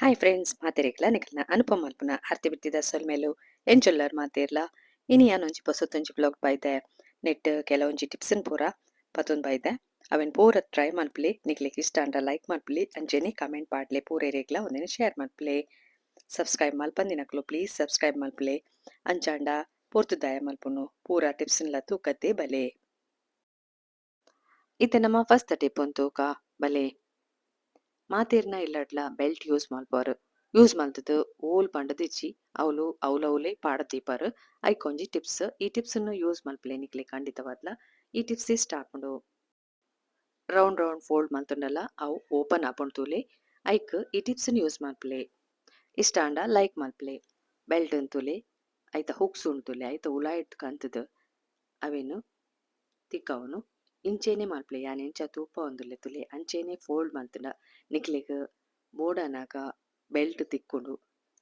Hi friends ಮಾತೆರೆಗ್ಲ ನಿಕಲ್ನ ಅನುಪಮ ಮಲ್ಪುನ ಆರ್ತಿ ಬಿತ್ತಿದ ಸೊಲ್ಮೇಲು ಎಂಜೊಲ್ಲರ್ ಮಾತೇರ್ಲ? ಇನಿ ಯಾನೊಂಜಿ ಪೊಸತ್ತೊಂಜಿ ಬ್ಲಾಗ್ ಬೈದೆ. ನೆಟ್ ಕೆಲವೊಂಜಿ ಟಿಪ್ಸ್ನ್ ಪೂರ ಪತೊಂದು ಬೈದೆ. ಅವೆನ್ ಪೂರ ಟ್ರೈ ಮಾಡ್ಪಲಿ ನಿಕ್ಲಿಕ್ಕೆ ಇಷ್ಟ ಅಂಡ ಲೈಕ್ ಮಾಡ್ಪಲಿ ಅಂಚೆನೆ ಕಮೆಂಟ್ ಪಾಡ್ಲೆ ಪೂರೇರೆಗ್ಲ ಒಂದಿನ ಶೇರ್ ಮಾಡ್ಪಲಿ ಸಬ್ಸ್ಕ್ರೈಬ್ ಮಲ್ಪಂದಿನಕ್ಲು ಪ್ಲೀಸ್ ಸಬ್ಸ್ಕ್ರೈಬ್ ಮಾಡ್ಪಲಿ ಅಂಚಾಂಡ ಪೂರ್ತುದಾಯ ಮಲ್ಪುನು, ಪೂರ ಟಿಪ್ಸ್ನ್ಲ ತೂಕತ್ತೆ ಬಲೆ. ಇದೆ ನಮ್ಮ ಫಸ್ಟ್ ಟಿಪ್ ತೂಕ ಬಲೆ. ಮಾತೆರ್ನ ಇಲ್ಲಡ್ಲ ಬೆಲ್ಟ್ ಯೂಸ್ ಮಾಡ್ಬಾರ. ಯೂಸ್ ಮಲ್ತದು ಓಲ್ ಪಂಡದಿಚ್ಚಿ ಅವಳು ಅವಲೌಲೆ ಪಾಡ ದೀಪರ್ ಐಕೊಂಜಿ ಟಿಪ್ಸ್. ಈ ಟಿಪ್ಸ್ ಅನ್ನು ಯೂಸ್ ಮಲ್ಪಲೆ ನಿಕ್ಲೆ ಖಂಡಿತವಾದ್ಲ. ಈ ಟಿಪ್ಸ್ ಇಷ್ಟ ಮಾಡು. ರೌಂಡ್ ರೌಂಡ್ ಫೋಲ್ಡ್ ಮಲ್ತುಂಡಲ್ಲ ಅವು ಓಪನ್ ಆಪುಂಡ್ ತೂಲೆ. ಐಕ್ ಈ ಟಿಪ್ಸ್ ಯೂಸ್ ಮಲ್ಪಲೆ ಇಷ್ಟ ಅಂಡ ಲೈಕ್ ಮಲ್ಪಲೆ ಬೆಲ್ಟ್ ಅಂತೂಲೆ ಐತ ಹುಕ್ಸ್ ಉಣ್ತುಲೆ ಐತ ಉಲಾಯಿಟ್ ಕಂತದ ಅವೇನು? ತಿಕ್ಕವನು. ಇಂಚೆನೆ ಮಲ್ಪಲೆ ಯಾನ್ ಇಂಚ ತೂಪ ಒಂದುಲ್ಲೆ ತುಲೆ, ಅಂಚೆನೆ ಫೋಲ್ಡ್ ಮಂತುಂಡ ನಿಕ್ಲೆಗ್ ಮೋಡನಕ ಬೆಲ್ಟ್ ತಿಕ್ಕುಂಡು,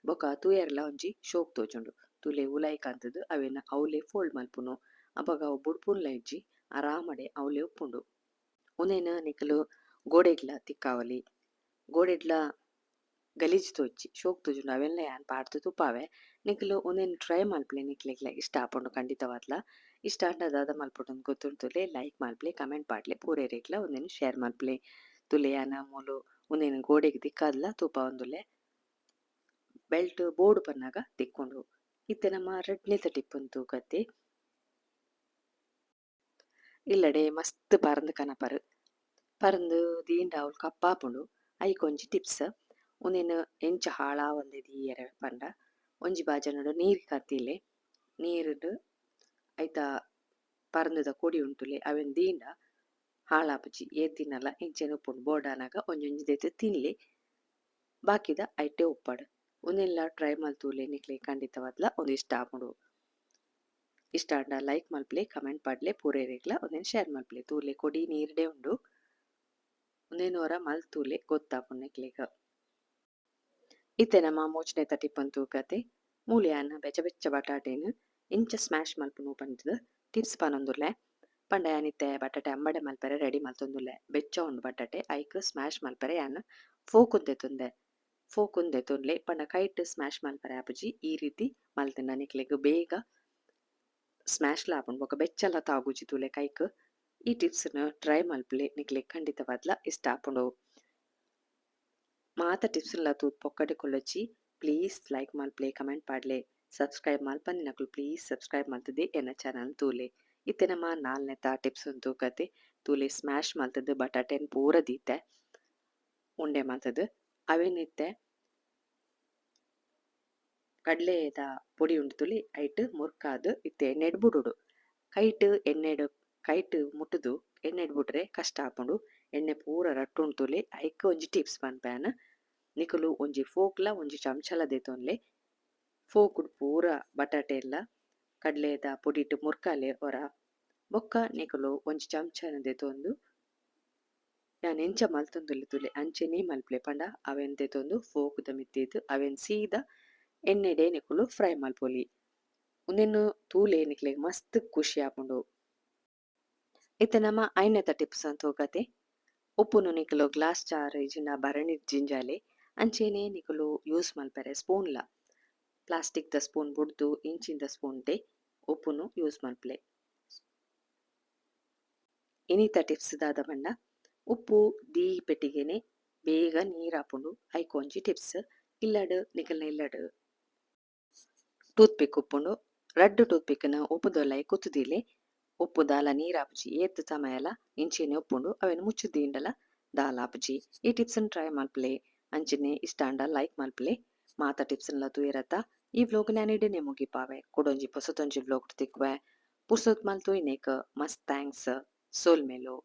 ಬೊಕ ತೂಯರ್ಲ ಒಂಜಿ ಶೋಕ್ ತೋಜುಂಡು. ತುಲೆ ಉಲಾಯಿ ಕಂತುದು ಅವೆನ್ ಅವ್ಲೆ ಫೋಲ್ಡ್ ಮಲ್ಪುನು. ಅಪಗ ಅವು ಬುಡ್ಪುನ್ಲ ಆರಾಮಡೆ ಅವ್ಲೆ ಉಪ್ಪುಂಡು. ಉನೇನ ನಿಕಲು ಗೋಡೆಗ್ಲ ತಿಕ್ಕಾವಲಿ. ಗೋಡೆಡ್ಲ ಗಲೀಜ್ ತೋಜಿ ಶೋಕ್ ತೋಜುಂಡು. ಅವೆನ್ಲ ಯಾನ್ ಪಾಡ್ದು ತುಪ್ಪಾವೆ. ನಿಕ್ಲು ಉಂದೆನ್ ಟ್ರೈ ಮಲ್ಪಲೆ ನಿಕ್ಲೆಗ್ಲ. ಇಷ್ಟ ಆಪುಂಡು, ಖಂಡಿತವಾದ್ಲ. ಇಷ್ಟ ಆಂಡ ದಾದ ಮಲ್ಪುಂಡು ಗೊತ್ತುಂಡು ಲೈಕ್ ಮಲ್ಪಲೆ ಕಮೆಂಟ್ ಪಾಡ್ಲೆ ರೇಟ್ಲ ಒಂದೇನು ಶೇರ್ ಮಲ್ಪಲೆ ತುಲೆಯಾನ ಮೂಲು, ಒಂದೇನು ಗೋಡೆಗ್ ದಿಕ್ಕಾದ್ಲ, ತೂಪ ಒಂದುಲೆ ಬೆಲ್ಟ್ ಬೋರ್ಡ್ ಬನ್ನಾಗ ತಿಕ್ಕೊಂಡು. ಇತ್ತೆ ನಮ್ಮ ರೆಡ್ನೆ ಟಿಪ್ ಅಂತ ಕತೆ ಇಲ್ಲಡೆ ಮಸ್ತ್ ಪರಂದ್ ಕನಪರ್ ಪರಂದು ದೀಂಡ ಅವ್ಲು ಕಪ್ಪಾಪುಂಡು. ಐಕೊಂಜಿ ಟಿಪ್ಸ್. ಒಂದೇನು ಎಂಚ ಹಾಳ ಒಂದೇ ದೀಯರ ಪಂಡ. ಒಂಜಿ ಬಾಜನಡು ನೀರ್ ಕತ್ತಿಲೆ ನೀರುಡು ಐತ ಪರಂದದ ಕೊಡಿ ಉಂಟುಲೆ ಅವೆನ್ ದೀಂಡ ಹಾಳಾಪುಜಿ ಏ ತಿನ್ನಲ ಇಂಚೆನ ಉಪ್ಪುಂಡು ಬೋಡಾನಾಗ ಒಂಜೊಂಜಿ ದೆತ್ ತಿನ್ಲಿ ಬಾಕಿದ ಐಟೆ ಉಪ್ಪಡ್. ಒಂದೆಲ್ಲ ಟ್ರೈ ಮಲ್ತೂಲೆ ನಿಕ್ಲೆ ಖಂಡಿತವಾದ್ಲ ಒಂದು ಇಷ್ಟ ಆಪುಂಡು. ಇಷ್ಟ ಆಂಡ ಲೈಕ್ ಮಲ್ಪಲೆ, ಕಮೆಂಟ್ ಪಾಡ್ಲೆ, ಪೂರೇರೆಗ್ಲ, ಒಂದೆನ್ ಶೇರ್ ಮಲ್ಪ್ಲೆ. ತೂಲೆ ಕೊಡಿ ನೀರ್ಡೆ ಉಂಡು. ಒಂದೇನೋರ ಮಲ್ತೂಲೆ ಗೊತ್ತಾಪುಂಡು ನಿಕ್ಲೆಗ ಇತ್ತೆ ನಮ್ಮ ಮೋಚನೆ ಟಿಪ್ಪನ್ ತೂಕತೆ. ಮೂಲಿಯಾನ ಬೆಚ್ಚ ಬೆಚ್ಚ ಬಟಾಟೆನ್. ಇಂಚ ಸ್ಮ್ಯಾಶ್ ಮಲ್ಪುನು ಪಂಡ್ದು ಟಿಪ್ಸ್ ಪನೊಂದುಲ್ಲೆ ಪಂಡ ಯಾನಿತ್ತೆ ಬಟಾಟೆ ಅಂಬಡೆ ಮಲ್ಪರೆ ರೆಡಿ ಮಲ್ತೊಂದುಲ್ಲೆ ಬೆಚ್ಚ ಉಂಡು ಬಟಾಟೆ ಐಕ್ ಸ್ಮ್ಯಾಶ್ ಮಲ್ಪರೆ ಯಾನ್ ಫೋಕುನ್ ದೆತುಂದೆ ಫೋಕುನ್ ದೆತುನ್ಲೆ ಪಂಡ ಕೈಟ್ ಸ್ಮ್ಯಾಶ್ ಮಲ್ಪರೆ ಆಪುಜಿ, ಈ ರೀತಿ ಮಲ್ತಿನ ನಿಕ್ಲೆಗ್ ಬೇಗ ಸ್ಮ್ಯಾಶ್ ಲಾಪುಂಡು ಬೊಕ ಬೆಚ್ಚಲ ತಾಗುಜಿ ತೂಲೆ ಕೈಕ್. ಈ ಟಿಪ್ಸ್ನ ಟ್ರೈ ಮಲ್ಪಲೆ ನಿಕ್ಲೆಗ್ ಖಂಡಿತವಾದ್ಲ ಇಷ್ಟ ಆಪುಂಡು. ಮಾತ ಟಿಪ್ಸ್ ಲ ತೂತ್ ಪೊಕ್ಕಡೆ ಕೊಲ್ಲೊಚ್ಚಿ. ಪ್ಲೀಸ್ ಲೈಕ್ ಮಲ್ಪಲೆ ಕಮೆಂಟ್ ಪಾಡ್ಲೆ. ಸಬ್ಸ್ಕ್ರೈಬ್ ಮಲ್ಪಂದಿನಕುಲು ಪ್ಲೀಸ್ ಸಬ್ಸ್ಕ್ರೈಬ್ ಮಾಡ್ತದೆ ಎನ್ನ ಚಾನಲ್ ತೂಲೆ. ಇತ್ತೆ ನಮ್ಮ ನಾಲ್ನೆತ ಟಿಪ್ಸ್ ಒಂದು ಕತೆ ತೂಲೆ ಸ್ಮ್ಯಾಶ್ ಮಾಡ್ತದೆ ಬಟಾಟೆನ್ ಪೂರ ದೀತೆ. ಉಂಡೆ ಮಾಡ್ತದೆ ಅವೇನಿತ್ತೆ? ಕಡ್ಲೆದ ಪೊಡಿ ಉಂಡು ತುಲಿ, ಐಟ್ ಮುರ್ಕಾದು, ಇತ್ತೆ ಎಣ್ಣೆಡ್ ಬುಡುಡು. ಕೈಟ್ ಎಣ್ಣೆಡ್, ಕೈಟ್ ಮುಟ್ಟದು ಎಣ್ಣೆ ಬಿಟ್ರೆ ಕಷ್ಟ ಹಾಕೊಂಡು ಎಣ್ಣೆ ಪೂರ ರಟ್ಟುಂಡು ತುಲಿ, ಐಕ್ ಒಂಜಿ ಟಿಪ್ಸ್ ಪನ್ಪೇನ. ನಿಕುಲು ಒಂಜಿ ಫೋಕ್ಲ, ಒಂಜಿ ಚಮಚಲ ದೇತೊನ್ಲೆ ಫೋಕುಡು ಪೂರ ಬಟಾಟೆಲ್ಲ ಕಡ್ಲೆದ ಪುಡಿಟ್ ಮುರ್ಕಾಲೆ ಒರ ಬೊಕ್ಕ ನಿಕುಲು ಒಂಜಿ ಚಮಚನ ದೆತೊಂದು ಯಾನ್ ಎಂಚ ಮಲ್ತೊಂದುಲ್ಲೆ ತುಲೆ ಅಂಚೆನೆ ಮಲ್ಪಲೆ ಪಂಡ ಅವೆನ್ ದೆತೊಂದು ಫೋಕುದ ಮಿತ್ತೇದ್, ಅವೆನ್ ಸೀದ ಎಣ್ಣೆಡೆ ನಿಕುಲು ಫ್ರೈ ಮಲ್ಪೊಲಿ ಉಂದೆನ್ ತೂಲೆ ನಿಕ್ಲೆಗ್ ಮಸ್ತ್ ಖುಷಿ ಆಪುಂಡು. ಇತ್ತೆ ನಮ ಐನೆತ ಟಿಪ್ಸ್ ಅಂತ ಹೋಗತೆ. ಉಪ್ಪುನು ನಿಕುಲು ಗ್ಲಾಸ್ ಜಾರ್ ಇಜಿನ ಭರಣಿ ಜಿಂಜಾಲೆ, ಅಂಚೆನೆ ನಿಕುಲು ಯೂಸ್ ಮಲ್ಪರೆ ಸ್ಪೂನ್ಲ. ಪ್ಲಾಸ್ಟಿಕ್ ದ ಸ್ಪೂನ್ ಬುಡ್ದು ಇಂಚಿಂದ ಸ್ಪೂನ್ ಡೆ ಉಪ್ಪುನು ಯೂಸ್ ಮಲ್ಪಲೆ ಇನಿತ ಟಿಪ್ಸ್ ದಾದ ಬಣ್ಣ ಉಪ್ಪು ದೀ ಪೆಟ್ಟಿಗೆನೆ ಬೇಗ ನೀರ್ ಆಪುಂಡು ಐಕೊಂಜಿ ಟಿಪ್ಸ್ ಇಲ್ಲಡು ನಿಕಲ್ನ ಇಲ್ಲಡು ಟೂತ್ ಪಿಕ್ ಉಪ್ಪುಂಡು ರಡ್ಡ್ ಟೂತ್ ಪಿಕ್ನ ಉಪ್ಪು ದೊಲ್ಲೈ ಕುತ್ತುದಿಲೆ ಉಪ್ಪು ದಾಲ ನೀರ್ ಆಪುಜಿ ಏತ್ ಸಮಯಲ ಇಂಚಿನೆ ಉಪ್ಪುಂಡು ಅವೆನ್ ಮುಚ್ಚುದೀಂಡಲ ದಾಲ ಆಪುಜಿ ಈ ಟಿಪ್ಸ್ ಟ್ರೈ ಮಲ್ಪಲೆ ಇಷ್ಟ ಇಷ್ಟಾಂಡ ಲೈಕ್ ಮಲ್ಪಲೆ ಮಾತ ಟಿಪ್ಸ್ ಲ ತೂಯರತ್ತ ಈ ವ್ಲೋಗ್ ನ್ಯಾನಿಡೆನೆ ಮುಗಿಪಾವೆ ಕೊಡೊಂಜಿ ಪೊಸತೊಂಜಿ ವ್ಲೋಗ್ ತಿಕ್ವೆ ಪುರ್ಸೊತ್ ಮಲ್ತು ಇನ್ನೇಕ್ ಮಸ್ತ್ ಥ್ಯಾಂಕ್ಸ್ ಸೋಲ್ ಮೇಲೋ